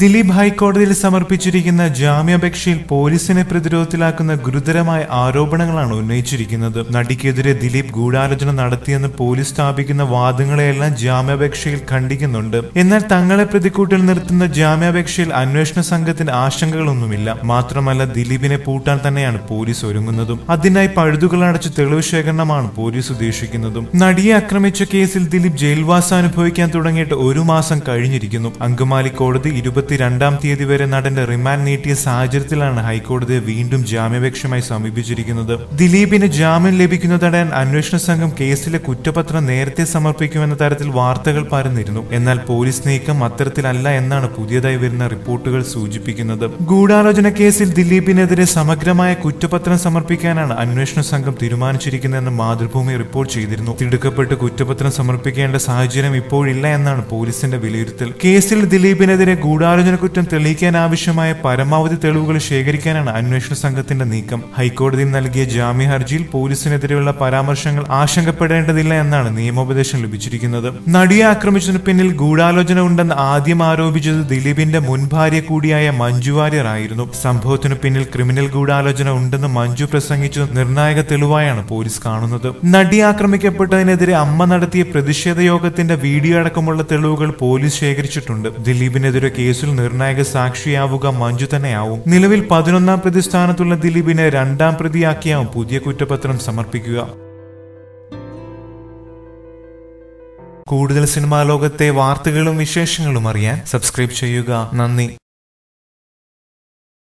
ദിലീപ് ഹൈക്കോടതിയിൽ സമർപ്പിച്ചിരിക്കുന്ന ജാമ്യാപേക്ഷയിൽ പോലീസിനെ പ്രതിരോധത്തിലാക്കുന്ന ഗുരുതരമായ ആരോപണങ്ങളാണ് ഉന്നയിച്ചിരിക്കുന്നത്. നടിക്കെതിരെ ദിലീപ് ഗൂഢാലോചന നടത്തിയെന്ന് പോലീസ് സ്ഥാപിക്കുന്ന വാദങ്ങളെയെല്ലാം ജാമ്യാപേക്ഷയിൽ ഖണ്ഡിക്കുന്നുണ്ട്. എന്നാൽ തങ്ങളെ പ്രതിക്കൂട്ടിൽ നിർത്തുന്ന ജാമ്യാപേക്ഷയിൽ അന്വേഷണ സംഘത്തിന് ആശങ്കകളൊന്നുമില്ല. മാത്രമല്ല ദിലീപിനെ പൂട്ടാൻ തന്നെയാണ് പോലീസ് ഒരുങ്ങുന്നതും. അതിനായി പഴുതുകൾ അടച്ച് തെളിവ് ശേഖരണമാണ് പോലീസ് ഉദ്ദേശിക്കുന്നതും. നടിയെ ആക്രമിച്ച കേസിൽ ദിലീപ് ജയിൽവാസം അനുഭവിക്കാൻ തുടങ്ങിയിട്ട് ഒരു മാസം കഴിഞ്ഞിരിക്കുന്നു. അങ്കമാലി കോടതി ഇരുപത്തിരണ്ടാം തീയതി വരെ നടന്റെ റിമാൻഡ് നീട്ടിയ സാഹചര്യത്തിലാണ് ഹൈക്കോടതിയെ വീണ്ടും ജാമ്യപേക്ഷമായി സമീപിച്ചിരിക്കുന്നത്. ദിലീപിന് ജാമ്യം ലഭിക്കുന്നതടയാൻ അന്വേഷണ സംഘം കേസിലെ കുറ്റപത്രം നേരത്തെ സമർപ്പിക്കുമെന്ന തരത്തിൽ വാർത്തകൾ പരന്നിരുന്നു. എന്നാൽ പോലീസ് നീക്കം അത്തരത്തിലല്ല എന്നാണ് പുതിയതായി വരുന്ന റിപ്പോർട്ടുകൾ സൂചിപ്പിക്കുന്നത്. ഗൂഢാലോചന കേസിൽ ദിലീപിനെതിരെ സമഗ്രമായ കുറ്റപത്രം സമർപ്പിക്കാനാണ് അന്വേഷണ സംഘം തീരുമാനിച്ചിരിക്കുന്നതെന്ന് മാതൃഭൂമി റിപ്പോർട്ട് ചെയ്തിരുന്നു. തിടുക്കപ്പെട്ട് കുറ്റപത്രം സമർപ്പിക്കേണ്ട സാഹചര്യം ഇപ്പോഴില്ല എന്നാണ് പോലീസിന്റെ വിലയിരുത്തൽ. കേസിൽ ദിലീപിനെതിരെ ഗൂഢാലോചന കുറ്റം തെളിയിക്കാൻ ആവശ്യമായ പരമാവധി തെളിവുകൾ ശേഖരിക്കാനാണ് അന്വേഷണ സംഘത്തിന്റെ നീക്കം. ഹൈക്കോടതിയിൽ നൽകിയ ജാമ്യ ഹർജിയിൽ പോലീസിനെതിരെയുള്ള പരാമർശങ്ങൾ ആശങ്കപ്പെടേണ്ടതില്ല എന്നാണ് നിയമോപദേശം ലഭിച്ചിരിക്കുന്നത്. നടിയെ ആക്രമിച്ചതിന് പിന്നിൽ ഗൂഢാലോചന ഉണ്ടെന്ന് ആദ്യം ആരോപിച്ചത് ദിലീപിന്റെ മുൻ ഭാര്യ കൂടിയായ മഞ്ജു വാര്യർ ആയിരുന്നു. സംഭവത്തിനു പിന്നിൽ ക്രിമിനൽ ഗൂഢാലോചന ഉണ്ടെന്ന് മഞ്ജു പ്രസംഗിച്ചു നിർണായക തെളിവായാണ് പോലീസ് കാണുന്നത്. നടി ആക്രമിക്കപ്പെട്ടതിനെതിരെ അമ്മ നടത്തിയ പ്രതിഷേധ യോഗത്തിന്റെ വീഡിയോ അടക്കമുള്ള തെളിവുകൾ പോലീസ് ശേഖരിച്ചിട്ടുണ്ട്. ദിലീപിനെതിരെ കേസിൽ നിർണായക സാക്ഷിയാവുക മഞ്ജു തന്നെയാവും. നിലവിൽ പതിനൊന്നാം പ്രതി സ്ഥാനത്തുള്ള ദിലീപിനെ രണ്ടാം പ്രതിയാക്കിയാവും പുതിയ കുറ്റപത്രം സമർപ്പിക്കുക. കൂടുതൽ സിനിമാ ലോകത്തെ വാർത്തകളും വിശേഷങ്ങളും അറിയാൻ സബ്സ്ക്രൈബ് ചെയ്യുക. നന്ദി.